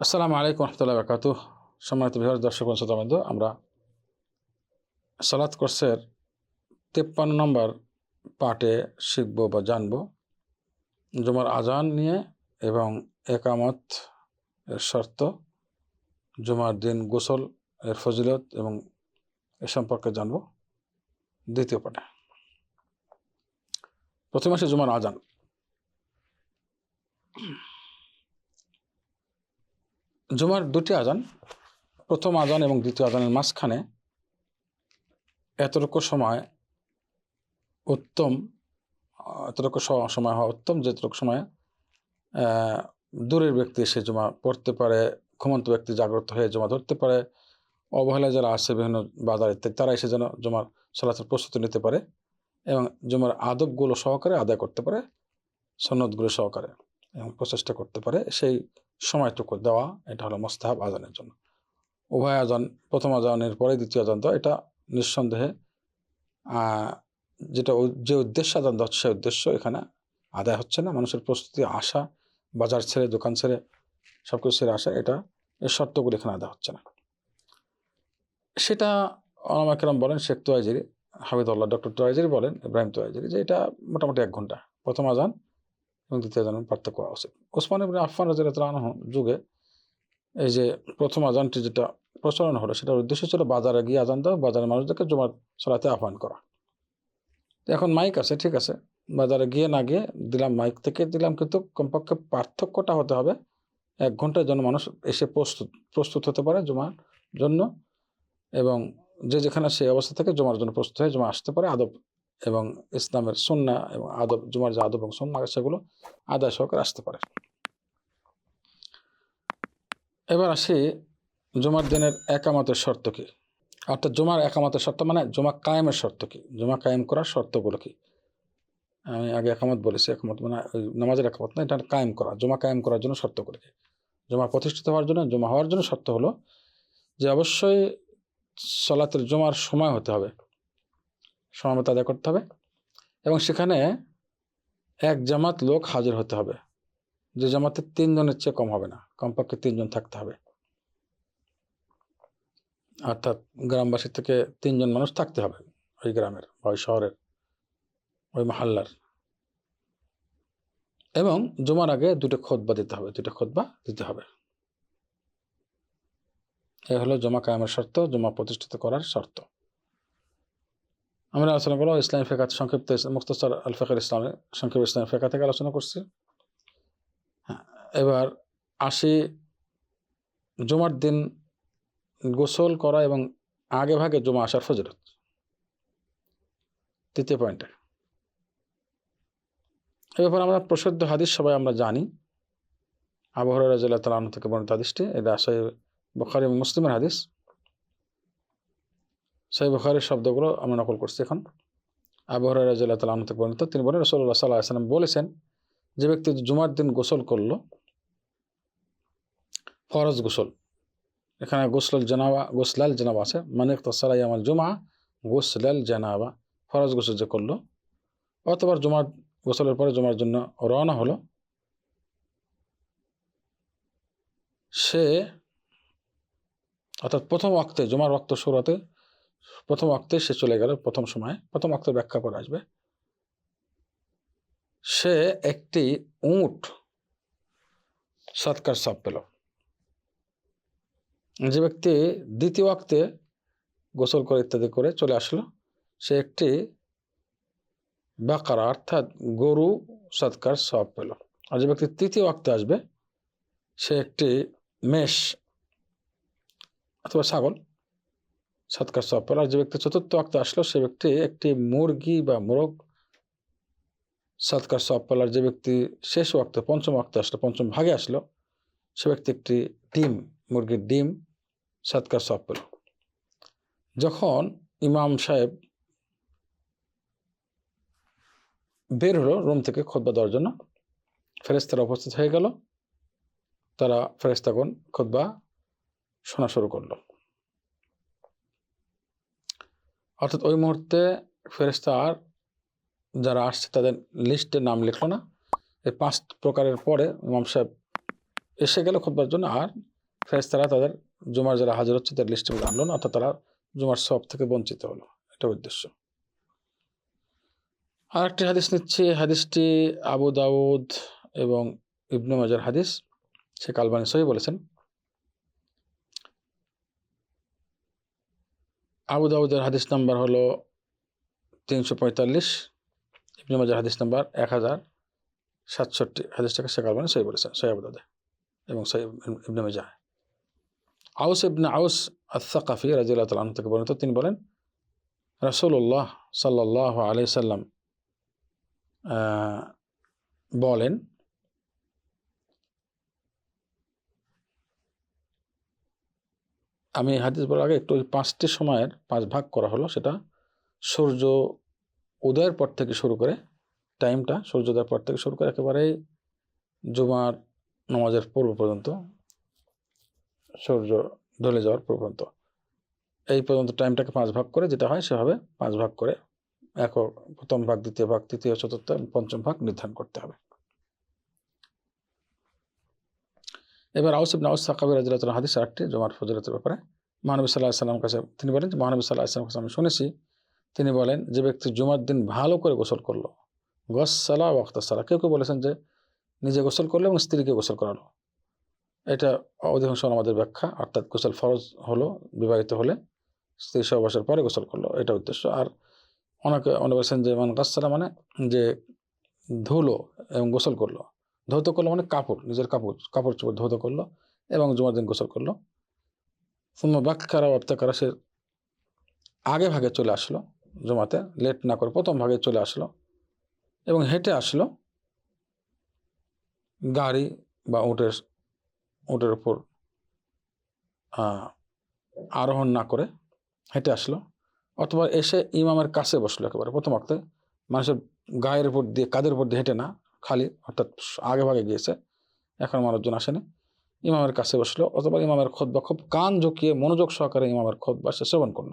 আসসালামু আলাইকুম রহমতুল্লাহ বরকাত সম্মানিত বিহার দর্শক শ্রোতাবৃন্দ আমরা সালাত কোর্সের তেপ্পান্ন নম্বর পার্টে শিখব বা জানব। জুমার আজান নিয়ে এবং একামত এর শর্ত, জুমার দিন গোসল এর ফজিলত এবং এ সম্পর্কে জানব। দ্বিতীয় পাঠে। প্রথমে আসে জুমার আজান। জুমার দুটি আজান, প্রথম আজান এবং দ্বিতীয় আজানের মাঝখানে এতটুকু সময় উত্তম, এতটুকু সময় হওয়া উত্তম যেতটুকু সময় দূরের ব্যক্তি এসে জমা পড়তে পারে, ঘুমন্ত ব্যক্তি জাগ্রত হয়ে জমা ধরতে পারে, অবহেলায় যারা আসে বিভিন্ন বাজার ইত্যাদি, তারা এসে যেন জমার চলাচল প্রস্তুতি নিতে পারে এবং জমার আদবগুলো সহকারে আদায় করতে পারে, সন্ন্যতগুলো সহকারে। এবং প্রচেষ্টা করতে পারে, সেই সময়টুকু দেওয়া এটা হলো মোস্তাহাব আজানের জন্য। উভয় আজান, প্রথম আজানের পরে দ্বিতীয় আজান দেওয়া, এটা নিঃসন্দেহে যেটা যে উদ্দেশ্য আজান দেওয়া সেই উদ্দেশ্য এখানে আদায় হচ্ছে না। মানুষের প্রস্তুতি আসা বাজার ছেড়ে, দোকান ছেড়ে সব কিছু ছেড়ে আসা, এটা এর শর্তগুলো এখানে আদায় হচ্ছে না। সেটা অনামাকেরাম বলেন, Sheikh Tuwaijri Hamidullah doctor Tuwaijri বলেন, ইব্রাহিম তোয়াজিরি, যে এটা মোটামুটি এক ঘণ্টা। প্রথম আজান এবং দ্বিতীয় আজানের পার্থক্য হওয়া উচিত। ওসমান ইবনে আফফান রাজিয়াল্লাহু আনহু যুগে এই যে প্রথম আজানটি যেটা প্রচলন হলো, সেটার উদ্দেশ্য ছিল বাজারে গিয়ে আজান দেওয়া বাজারের মানুষদেরকে জমার চলাতে আহ্বান করা। এখন মাইক আছে, ঠিক আছে। বাজারে গিয়ে না গিয়ে দিলাম মাইক থেকে দিলাম, কিন্তু কমপক্ষে পার্থক্যটা হতে হবে। এক ঘণ্টার জন্য মানুষ এসে প্রস্তুত প্রস্তুত হতে পারে জমার জন্য এবং যে যেখানে সেই অবস্থা থেকে জমার জন্য প্রস্তুত হয়ে জমা আসতে পারে, আদব এবং ইসলামের সন্না এবং আদব, জুমার যে আদব এবং সন্না সেগুলো আদায় সহকারে আসতে পারে। এবার আসি জুমার দিনের একামতের শর্ত কি? অর্থাৎ জুমার একামতের শর্ত মানে জমা কায়েমের শর্ত কি? জমা কায়েম করার শর্তগুলো কি? আমি আগে একামত বলেছি, একামত মানে নামাজের একামত না, এটা কায়েম করা, জমা কায়েম করার জন্য শর্তগুলো কি? জমা প্রতিষ্ঠিত হওয়ার জন্য, জমা হওয়ার জন্য শর্ত হলো যে অবশ্যই সলাতের জমার সময় হতে হবে। সময় মতো আদায় করতে হবে। এবং সেখানে এক জামাত লোক হাজির হতে হবে। যে জামাতে তিনজনের চেয়ে কম হবে না, কমপক্ষে তিনজন থাকতে হবে। অর্থাৎ গ্রামবাসী থেকে তিনজন মানুষ থাকতে হবে ওই গ্রামের বা ওই শহরের, ওই মহাল্লার। এবং জমার আগে দুটো খোদবা দিতে হবে, দুটো খোদবা দিতে হবে। এ হলো জমা কায়েমের শর্ত, জমা প্রতিষ্ঠিত করার শর্ত। আমরা আলোচনা করলাম ইসলামী ফেকাত সংক্ষিপ্ত মুক্তসর আল ফেকার ইসলামের সংক্ষিপ্ত ইসলামী ফেকা থেকে আলোচনা করছি। হ্যাঁ, এবার আসি জমার দিন গোসল করা এবং আগে ভাগে জমা আসার ফজিলত। তৃতীয় পয়েন্টে। এ ব্যাপারে আমরা প্রসিদ্ধ হাদিস সবাই আমরা জানি। আবহর রাজিল্লাহ তালাহ থেকে বর্ণিত হাদিসটি। এটা আসে বখারি মুসলিমের হাদিস। সেই বখারির শব্দগুলো আমরা নকল করছি এখন। আবহর রাজিল্লাহ তালাহ থেকে বর্ণিত, তিনি বলেন রসল্লাহ সাল্লাহ সাল্লাম বলেছেন, যে ব্যক্তি জুমার দিন গোসল করল, ফরজ গোসল। এখানে গোসলাল জানাবা গোসলাল জানাবা আছে মানে তসালাই আমার জুমা গোসলাল জানাবা ফরজ গোসল যে করল অতবার জুমার গোসলের পরে জুমার জন্য রওনা হলো, সে অর্থাৎ প্রথম অক্তে জমার রক্ত শুরুতে প্রথম অক্তে সে চলে গেল প্রথম সময়। প্রথম অক্তের ব্যাখ্যা করে আসবে। সে একটি উট সৎকার সব পেল। যে ব্যক্তি দ্বিতীয় অক্তে গোসল করে ইত্যাদি করে চলে আসলো, সে একটি বাকারা, অর্থাৎ গরু সৎকার সব পেল। আর যে ব্যক্তি তৃতীয় অক্তে আসবে, সে একটি মেষ অথবা ছাগল। সৎকার সব। আর যে ব্যক্তি চতুর্থ অক্তে আসলো, সে ব্যক্তি একটি মুরগি বা মোরগ। সৎকার সব আর যে ব্যক্তি শেষ অক্তে, পঞ্চম অক্তে আসলো, পঞ্চম ভাগে আসলো, সে ব্যক্তি একটি ডিম, মুরগির ডিম সৎকার সব যখন ইমাম সাহেব বের হলো, রুম থেকে খোদবা দেওয়ার জন্য ফেরেস্তারা উপস্থিত হয়ে গেল। তারা ফেরেস্তাগণ খোদবা শোনা শুরু করল। অর্থাৎ ওই মুহূর্তে ফেরেস্তা আর যারা আসছে তাদের লিস্টে নাম লিখলো না। এই পাঁচ প্রকারের পরে ইমাম সাহেব এসে গেল খোদবার জন্য আর ফেরেস্তারা তাদের জুমার যারা হাজির হচ্ছে তাদের লিস্টে আনলো না, অর্থাৎ তারা জুমার সব থেকে বঞ্চিত হলো। এটা উদ্দেশ্য। আর একটি হাদিস নিচ্ছে। হাদিসটি আবু দাউদ এবং ইবনু মাজার হাদিস সে কালবানি সহি বলেছেন। আবু দাউদের হাদিস নাম্বার হলো তিনশো পঁয়তাল্লিশ, ইবনু মাজার হাদিস নাম্বার এক হাজার সাতষট্টি। হাদিসটাকে সে কালবানি সহি বলেছেন, সহি আবু দাউদে এবং সহি ইবনু মাজা আউস ইবনে আউস আসাকাফি রাজিউল্লাহ তালন থেকে বর্ণিত, তিনি বলেন, রাসূলুল্লাহ সাল্লাহ আলি সাল্লাম বলেন আমি হাদিস বলার আগে একটু ওই পাঁচটি সময়ের পাঁচ ভাগ করা হলো, সেটা সূর্য উদয়ের পর থেকে শুরু করে টাইমটা সূর্যোদয়ের পর থেকে শুরু করে একেবারেই জুমার নামাজের পূর্ব পর্যন্ত, সূর্য ঢলে যাওয়ার পূর্ব পর্যন্ত। এই পর্যন্ত টাইমটাকে পাঁচ ভাগ করে যেটা হয়, সেভাবে পাঁচ ভাগ করে, এক প্রথম ভাগ, দ্বিতীয় ভাগ, তৃতীয়, চতুর্থ পঞ্চম ভাগ নির্ধারণ করতে হবে। এবার আউস ইবনে আউস সাকাবি রাজিয়াল্লাহু হাদিস আরেকটি জমার ফজিলতের ব্যাপারে। মহানবী সাল্লাহ সাল্লাম কাছে তিনি বলেন যে, মহানবী সাল্লাহ সাল্লাম কাছে আমি শুনেছি, তিনি বলেন যে ব্যক্তি জুমার দিন ভালো করে গোসল করল। গসালা ওয়াক্তাসালা কেউ কেউ বলেছেন যে, নিজে গোসল করল এবং স্ত্রীকে গোসল করালো। এটা অধিকাংশ আমাদের ব্যাখ্যা। অর্থাৎ গোসল ফরজ হলো, বিবাহিত হলে স্ত্রী সহবাসের পরে গোসল করল। এটা উদ্দেশ্য। আর অনেকে অনেক বলেছেন যে, মান গাছালা মানে যে ধুলো এবং গোসল করল। ধৌত করল মানে কাপড়, নিজের কাপড় কাপড় চোপড় ধৌত করল এবং জুমার দিন গোসল করল। সুম্মা বাক্কারা অপ্তাকারা সে আগে ভাগে চলে আসলো জমাতে লেট না করে প্রথম ভাগে চলে আসলো এবং হেঁটে আসলো গাড়ি বা উটের উটের উপর আরোহণ না করে হেঁটে আসলো অথবা এসে ইমামের কাছে বসল একেবারে প্রথম অক্তে। মানুষের গায়ের উপর দিয়ে কাদের উপর দিয়ে হেঁটে না খালি, অর্থাৎ আগে ভাগে গিয়েছে, এখন মানুষজন আসেনি। ইমামের কাছে বসল, অথবা ইমামের খোদ বা খুব কান ঝুঁকিয়ে মনোযোগ সহকারে ইমামের খোদবা সে সেবন করল।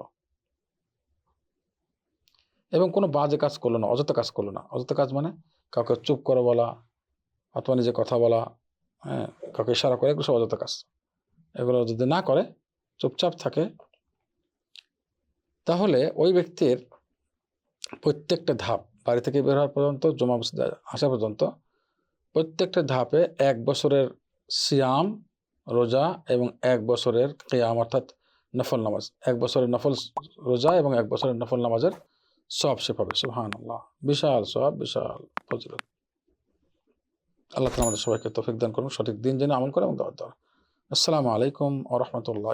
এবং কোনো বাজে কাজ করল না, অযথা কাজ করল না। অযথা কাজ মানে কাউকে চুপ করে বলা, অথবা নিজে কথা বলা হ্যাঁ কাউকে ইশারা করে, এগুলো সব অযথা কাজ। এগুলো যদি না করে, চুপচাপ থাকে, তাহলে ওই ব্যক্তির প্রত্যেকটা ধাপ বাড়ি থেকে বের হওয়া পর্যন্ত, জমা মসজিদে আসা পর্যন্ত, প্রত্যেকটা ধাপে এক বছরের সিয়াম, রোজা এবং এক বছরের কেয়াম অর্থাৎ নফল নামাজ। এক বছরের নফল রোজা এবং এক বছরের নফল নামাজের সব সে পাবে সুহান আল্লাহ বিশাল সব বিশাল ফজিলত। আল্লাহ তালা আমাদের সবাইকে তফিক দান করুন, সঠিক দিন জেনে আমল করে এবং দাওয়াত দেওয়া আসসালামু আলাইকুম ও রহমতুল্লাহ